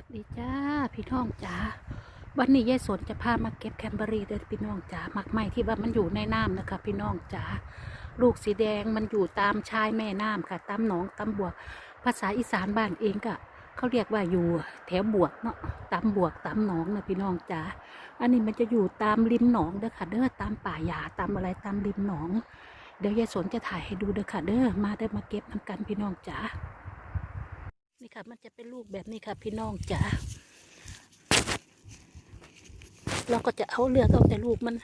วัสดีจ้าพี่น้องจ๋าวันนี้ยายสนจะพามาเก็บแคนเบอรี่เด้อพี่น้องจ๋าหมักไหม้ที่ว่ามันอยู่ในน้ำนะคะ พี่น้องจ๋าลูกสีแดงมันอยู่ตามชายแม่น้ำค่ะ ตามหนองตามบวก ภาษาอีสานบ้านเองก็เขาเรียกว่าอยู่แถวบวกเนาะตามบวกตามหนองนะพี่น้องจ๋าอันนี้มันจะอยู่ตามริมหนองเด้อค่ะ เด้อตามป่าหญ้าตามอะไรตามริมหนอง เดี๋ยวยายสนจะถ่ายให้ดูเด้อค่ะ เด้อมาได้อมาเก็บน้ำกันพี่น้องจ๋า นี่ค่ะมันจะเป็นลูกแบบนี้ค่ะ พี่น้องจ๋าเราก็จะเอาเลือกเอาแต่ลูกมัน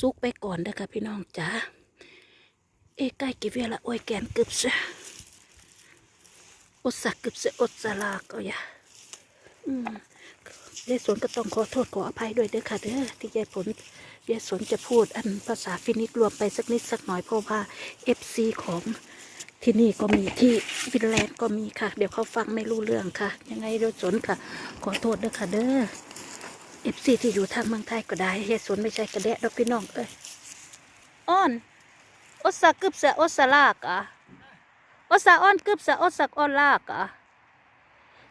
ซุกๆไปก่อนเด้อค่ะ พี่น้องจ๋าเอ้ใกล้กี่เวลาโอ้ยแกนกึบซะอดสักกึบซะอดสลาก็อย่าอืมยายสวนก็ต้องขอโทษขออภัยด้วยเด้อค่ะเด้อที่ยายผลยายสวนจะพูดอันภาษาฟินิกรวมไปสักนิดสักหน่อยเพราะว่าเอฟซีของ ที่นี่ก็มีที่ฟินแลนด์ก็มีค่ะ เดี๋ยวเขาฟังไม่รู้เรื่องค่ะ ยังไงเราสนค่ะ ขอโทษด้วยค่ะเด้อเอฟซีที่อยู่ทางเมืองไทยก็ได้ยายสนไม่ใช่กระแดะดอกพี่น้องเอ้ยอ้อนโอสากึบเสะโอสลากอะโอสาอ้อนกึบเสโอสักอ้อนลากอะ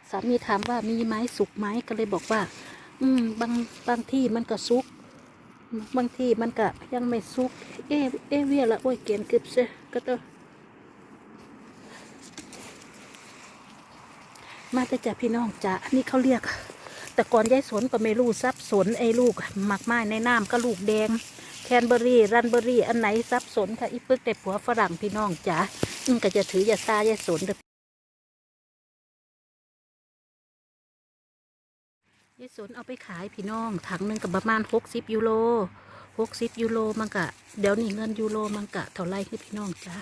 สามีถามว่ามีไหมสุกไหมก็เลยบอกว่า อืมบางบางที่มันก็สุก บางที่มันก็ยังไม่สุก เอะเอะเวียละโอ้ยเกียนกึบเสก็ต้อง มาแต่จากพี่น้องจ้ะนี่เขาเรียก แต่ก่อนยายสนก็ไม่รู้ซับสนไอ้ลูกหมักไม้ในน้ำก็ลูกแดง แคนเบอรี่รันเบอรี่อันไหนซับสนค่ะอีปึกแต่ผัวฝรั่งพี่น้องจ้ะอืมก็จะถืออย่าซายายสนเด้อยายสนเอาไปขายพี่น้องถังหนึ่งกับประมาณหกสิบยูโรหกสิบยูโรมันกะเดี๋ยวนี้เงินยูโรมันกะเท่าไรคือพี่น้องจ้ะ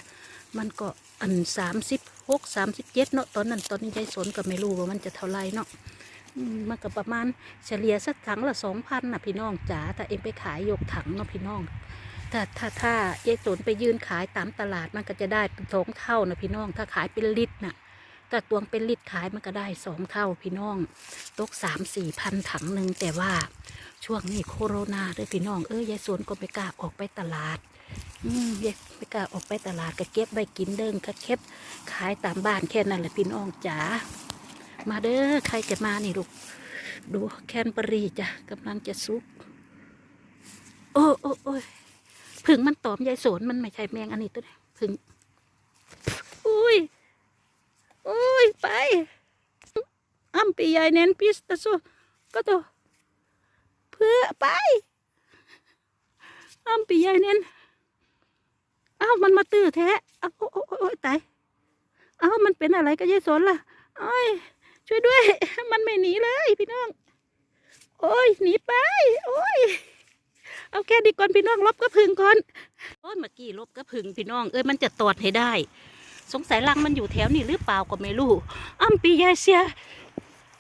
มันก็อันสามสิบหกสามสิบเจ็ดเนาะตอนนั้นตอนนี้ยายสนก็ไม่รู้ว่ามันจะเท่าไรเนาะมันก็ประมาณเฉลี่ยสักถังละสองพันน่ะพี่น้องจ๋าถ้าเอ็มไปขายยกถังเนาะพี่น้องถ้าถ้าถ้ายายสนไปยืนขายตามตลาดมันก็จะได้เป็นสองเท่านะพี่น้อง ถ้าขายเป็นลิตรน่ะถ้าตวงเป็นลิตรขายมันก็ได้สองเท่าพี่น้อง ตกสามสี่พันถังหนึ่งแต่ว่าช่วงนี้โคโรนาเด้วยพี่น้องเอ้ยยายสวนก็ไม่กล้าออกไปตลาด อืมยายไม่กล้าออกไปตลาดก็เก็บไว้กินเดิงก็เก็บขายตามบ้านแค่นั้นแหละพี่น้องจ๋ามาเด้อใครจะมานี่ลูกดูแคนเบอรี่จ้ะกำลังจะซุก โอ้โอ้โอ้ยผึ่งมันตอมยายสวนมันไม่ใช่แมงอันนี้ตัวนี้ผึ่งอุ้ยอุ้ยไปอัมปียายเน้นพิสตะโซก็ตัวเพื่อไปอัมปียายเน้น อ้าวมันมาตื้อแท้อ้าวโอ้โอ้โอ้ยตายอ้าวมันเป็นอะไรกับยายสนล่ะโอ้ยช่วยด้วย มันไม่หนีเลยพี่น้อง โอ้ยหนีไป โอ้ยเอาแค่ดีก่อนพี่น้องลบกระพึงก่อนโอ้ยเมื่อกี้ลบกระพึงพี่น้องเอ้ยมันจะตอดให้ได้ สงสัยรังมันอยู่แถวนี้หรือเปล่าก็ไม่รู้อ้ำปียายเสีย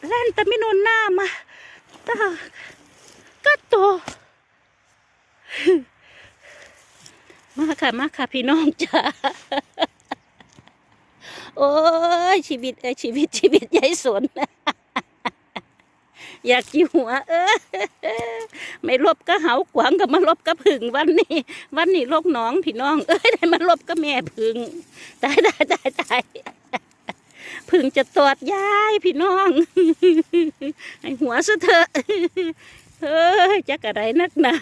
เล่นแต่ไม่นนหน้ามาตาก็โต มาค่ะมาค่ะพี่น้องจ้าโอ้ยชีวิตเอชีวิตชีวิตยายสนอยากกี่หัว เออไม่ลบก็เหากวางก็มาลบก็ผึ่งวันนี้วันนี้ลบน้องพี่น้องเอ้ยได้มาลบก็แม่ผึ่งตายตายตายตายผึ่งจะตอดยายพี่น้องให้หัวซะเถอะ เฮ้ยจักอะไรนักหนา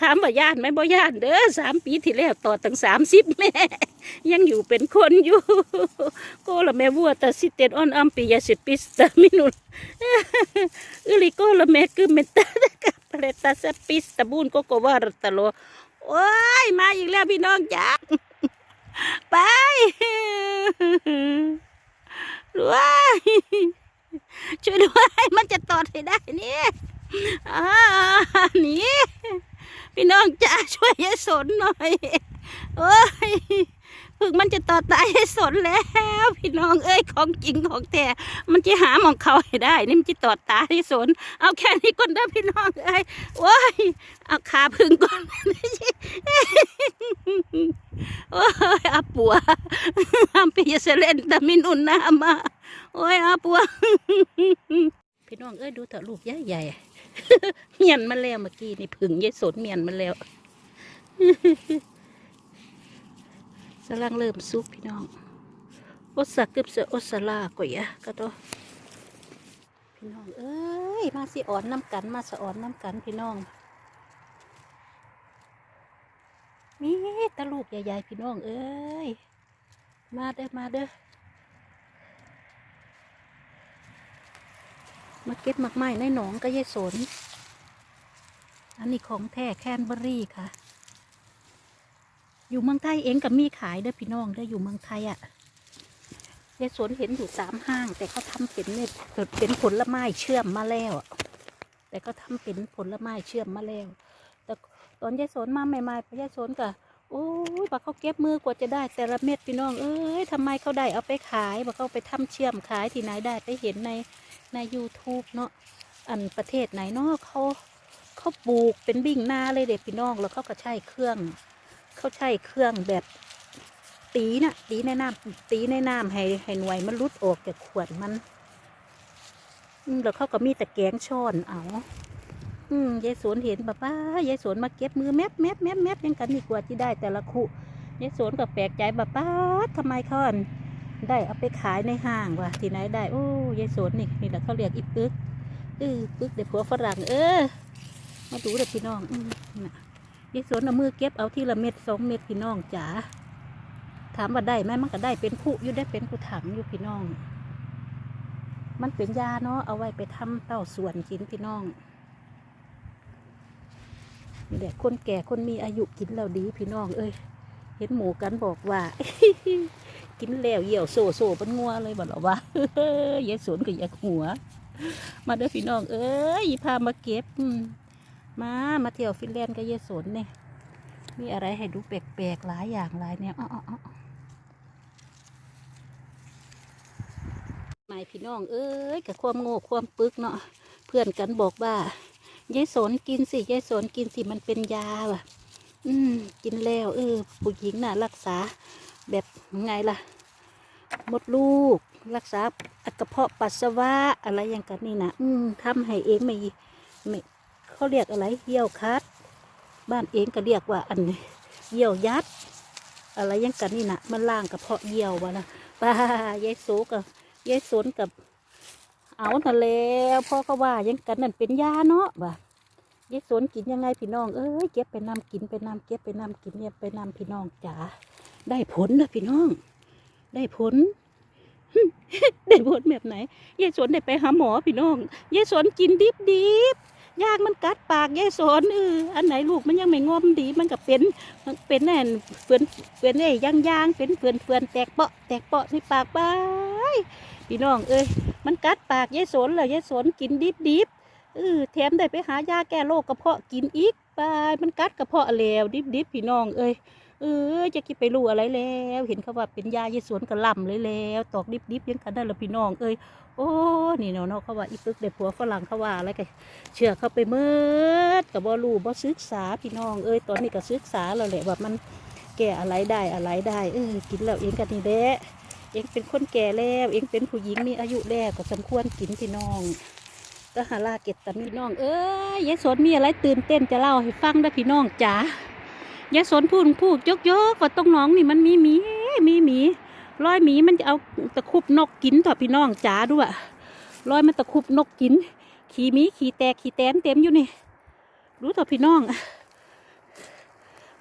ถามว่าย่านไหมบ่ย่านเด้อสามปีที่แล้วต่อตั้งสามสิบแม่ ยังอยู่เป็นคนอยู่โกละแม่วัวตาสิเตนออนอัมปิยาสิปิสตามินุนอุลิโกละแม่คือเมตตาตะกับเปรตาสปิสตาบุนโกโกวารตะโลโอ้ยมาอีกแล้วพี่น้องจ้าไปด้วย ช่วยด้วย มันจะตอดให้ได้นี่หนี่พี่น้องจ้าช่วยยายสนหน่อยโอ้ยพึ่งมันจะต่อตายให้สนแล้ว พี่น้องเอ้ยของจริงของแท้มันจะหาหมองเขาให้ได้ นี่มันจะต่อตายให้สนเอาแค่นี้ก่อนเด้อพี่น้องเอ้ยโอ้ยเอาขาพึ่งก่อนโอ้ยอาปัวอามปียเสเลนตามินุนนามา โอ้ยอาปัวพี่น้องเอ้ยดูเถอะลูกใหญ่ใหญ่ๆเมียนมาแล้วเมื่อกี้นี่ผึ่งยายสนเมียนมาแล้วสลังเริ่มซุกพี่น้องโอสักกึบเสอโอสลาก่อยอะก็ต้องพี่น้องเอ้ยมาสิอ่อนน้ำกันมาสะอ่อนน้ำกันพี่น้องมีตะลูกใหญ่ๆพี่น้องเอ้ยมาเด้อมาเด้อ มาเก็บมักไม้ในหนองก็ยายสน อันนี้ของแท้แคนเบอรี่ค่ะ อยู่เมืองไทยเองกับมีขายเด้อพี่น้องเด้ออยู่เมืองไทยอะ่ะยายสนเห็นอยู่ตามห้าง แต่เขาทำเป็นเนี่ยเป็นผลไม้เชื่อมมาแล้ว แต่ก็ทำเป็นผลไม้เชื่อมมาแล้ว แต่ตอนยายสนมาใหม่ๆพยายสนก็โอ้ยบักเขาเก็บมือกว่าจะได้แต่ละเม็ดพี่น้อง เอ้ยทำไมเขาได้เอาไปขายบักเขาไปทำเชื่อมขายที่ไหนได้ไปเห็นใน ใน YouTube เนาะอันประเทศไหนเนาะเขาเขาปลูกเป็นบิ่งหน้าเลยเด็กพี่น้องแล้วเขาก็ใช้เครื่องเขาใช้เครื่องแบบตีนะ่ะตีในน้ำตีในน้ำให้ให้หน่วยมันรุดออกจากขวดมันแล้วเขาก็มีตะแกรงช้อนเอาอืมยายสวนเห็นแบบว่ายายสวนมาเก็บมือแมบแมบแมบแมบยังกันดีกว่าที่ได้แต่ละคุยายสวนก็แปลกใจแบบป้าทำไมเขาอัน ได้เอาไปขายในห้างว่ะที่ไหนได้โอ้ยายสนนี่นี่แหละเขาเรียกอีปึกเออปึกเด็กผัวฝรั่งเออมาดูเด็กพี่น้องอืมน่ะยายสนเอามือเก็บเอาที่ละเม็ดสองเม็ดพี่น้องจ๋าถามว่าได้ไหมมันก็ได้เป็นผู้อยู่ได้เป็นผู้ถังอยู่พี่น้อง มันเป็นยาเนาะเอาไว้ไปทำเต้าส่วนกินพี่น้องนี่แหละคนแก่คนมีอายุกินแล้วดีพี่น้อง เอ้ยเห็นหมูกันบอกว่า กินแล้วเหี่ยวโซโซเป็นงัวเลยบอกหรอวะยายสวนก็อยากหัว มาเด้อพี่น้อง เอ้ยพามาเก็บมามาเที่ยวฟินแลนด์กับเยายสนเนี่ยมีอะไรให้ดูแปลกๆหลายอย่างหลายเนี่ยอ้ออ้อหมายพี่น้อง เอ้ยกับความโง่ความปึกเนาะเพื่อนกันบอกว่ายายสนกินสิยายสนกินสิมันเป็นยาว่ะ อืม กินแล้ว เออผู้หญิงน่ะรักษา แบบไงล่ะ มดลูก รักษากระเพาะปัสสาวะอะไรอย่างกันนี่นะอืมทำให้เองไม่ไม่เขาเรียกอะไรเยี่ยวคัด บ้านเองก็เรียกว่าอันเยี่ยวยัด อะไรอยังกันนี่นะมันล่างกระเพาะเยี่ยววะนะป้ายายโสกับยายสนกับเอาทะแล้วพ่อก็ว่ายังกันนั่นเป็นยาเนาะว่ะยายสนกินยังไงพี่น้อง เอ้ยเก็บไปนำกินไปนำเก็บไปนำกินเนี่ยไปนำพี่น้องจ๋า ได้ผลนะพี่น้อง ได้ผลได้ผลแบบไหนยายสนได้ไปหาหมอพี่น้องยายสนกินดิบดิบยากมันกัดปากยายสนเอออันไหนลูกมันยังไม่งอมดีมันก็เป็นมันเป็นแน่นเฟือนเฟือนไอ้ย่างย่างๆเป็นเฟือนเฟือนแตกเปาะแตกเปาะในปากไปพี่น้องเอ้ยมันกัดปากยายสนเลยยายสนกินดิบดิบเออแถมได้ไปหายาแก้โรคกระเพาะกินอีกไปมันกัดกระเพาะแล้วดิบดิบพี่น้องเอ้ย เออจะคิดไปรู้อะไรแล้ว เห็นเขาว่าเป็นยายายสวนกระล่ำเลยแล้วตอกดิบๆยังกันได้ละพี่น้องเอ้ยโอ้นี่เนาะเนาะเขาว่าอีปึกได้ผัวฝรั่งเขาว่าอะไรกันเชื่อเข้าไปเมื่อกับบ่รู้บ่ศึกษาพี่น้องเอ้ยตอนนี้ก็ศึกษาแล้วแหละว่ามันแก่อะไรได้อะไรได้เออกินแล้วเองกันนี่แหละเองเป็นคนแก่แล้วเองเป็นผู้หญิงมีอายุแล้วก็สมควรกินพี่น้องก็หาลาเก็บตาพี่น้องเอ้ยยายสนมีอะไรตื่นเต้นจะเล่าให้ฟังได้พี่น้องจ๋า ยายสนพูดพูดยกยกๆว่าตรงหน้องนี่มันมีหมีมีหมีร้อยหมีมันจะเอาตะคุบนกกินเถอพี่น้องจ๋าด้วยร้อยมันตะคุบนกกิน ขี่หมีขี่แตกขี่แตนเต็มอยู่นี่ รู้ต่อพี่น้อง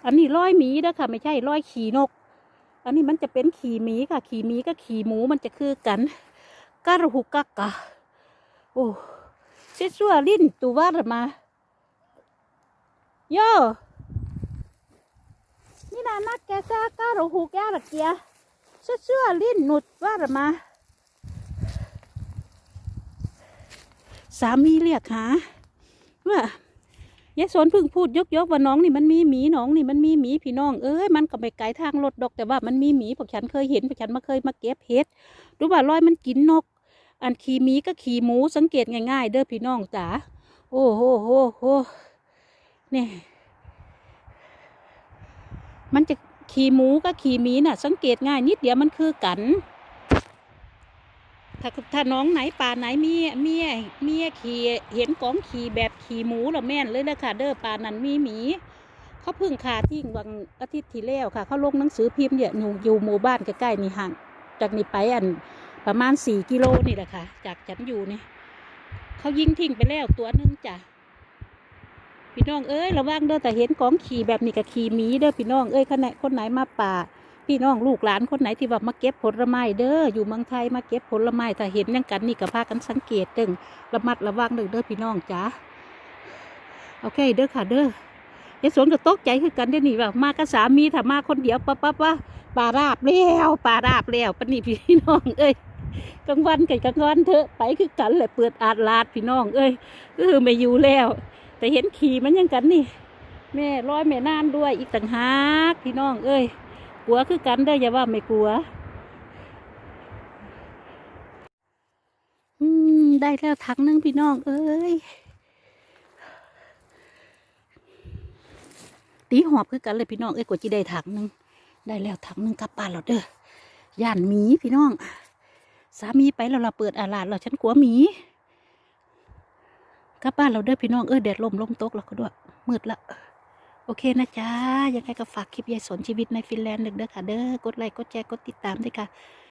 อันนี้ร้อยหมีนะค่ะ ไม่ใช่ร้อยขี่นก อันนี้มันจะเป็นขี่หมีค่ะ ขี่หมีกับขี่หมูมันจะคือกันกระหุกกะกะโอ้เสียสัวลิ้นตัวว่ามาโย่ นานักแกซากะรหุกแกระเกียเสียสัวลิ้นหนุดว่ามาสามีเรียกหาว่ายายสนเพึ่งพูดยกยกว่าน้องนี่มันมีหมีน้องนี่มันมีหมีพี่น้องเอ้ยมันก็ไปไกลทางรถดอกแต่ว่ามันมีหมีพวกฉันเคยเห็นพวกฉันมาเคยมาเก็บเห็ดรู้ว่ารอยมันกินนก อันขี่หมีก็ขี่หมูสังเกตง่าย ๆ เด้อพี่น้องจ๋าโอ้โหโหโหเนี่ย มันจะขี่หมูก็ขี่หมีน่ะ สังเกตง่ายนิดเดียวมันคือกัน ถ้าถ้าน้องไหนป่าไหนมีเมียเมียขี่เห็นกองขี่แบบขี่หมูแล้วแม่นเลยนะค่ะเด้อป่านั้นมีหมีเขาเพึ่งขาทิ้งวันอาทิตย์ที่แล้วค่ะ เขาลงหนังสือพิมพ์เนี่ยอยู่อยู่หมู่บ้านใกล้ๆนี่ห่างจากนี่ไปอันประมาณสี่กิโลนี่แหละค่ะ จากฉันอยู่นี่เขายิงทิ้งไปแล้วตัวหนึงจ้ะ พี่น้องเอ้ยระวังเด้อแต่เห็นของขี่แบบนี้กับขี่หมีเด้อพี่น้องเอ้ยคนไหนคนไหนมาป่า พี่น้องลูกหลานคนไหนที่ว่ามาเก็บผลไม้เด้ออยู่เมืองไทยมาเก็บผลไม้ถ้าเห็นยังกันนี่ก็พากันสังเกตเด้งระมัดระวังเด้อเด้อพี่น้องจ้าโอเคเด้อค่ะเด้อยายสวนก็ตกใจคือกันเด้อนี่ว่ามากับสามีถ้ามาคนเดียวปั๊บปั๊บว่าป่าราบแล้วป่าราบแล้วปนี่พี่น้องเอ้ยกลางวันกับกลางวันเถอะไปคือกันแหละเปิดอาดลาดพี่น้อง เอ้ยเออไม่อยู่แล้ว แต่เห็นขี่มันยังกันนี่ แม่ร้อยแม่น่านด้วยอีกต่างหากพี่น้อง เอ้ยกลัวคือกันได้อย่าว่าไม่กลัว อืมได้แล้วถังหนึงพี่น้อง เอ้ยตีหอบคือกันเลยพี่น้องเอ้ยกว่าจะได้ถังหนึงได้แล้วถังหนึงกลับบ้านเราเด้อย่านหมีพี่น้อง สามีไปแล้วเราเปิดอาลาดเราฉันกลัวหมี กลับบ้านเราเด้อพี่น้องเออแดดลมลมตกแล้วก็ด้วยมืดละโอเคนะจ๊ะยังไงก็ฝากคลิปยายสนชีวิตในฟินแลนด์หนึ่งเด้อค่ะเด้อกดไลค์กดแชร์กดติดตามด้วยค่ะ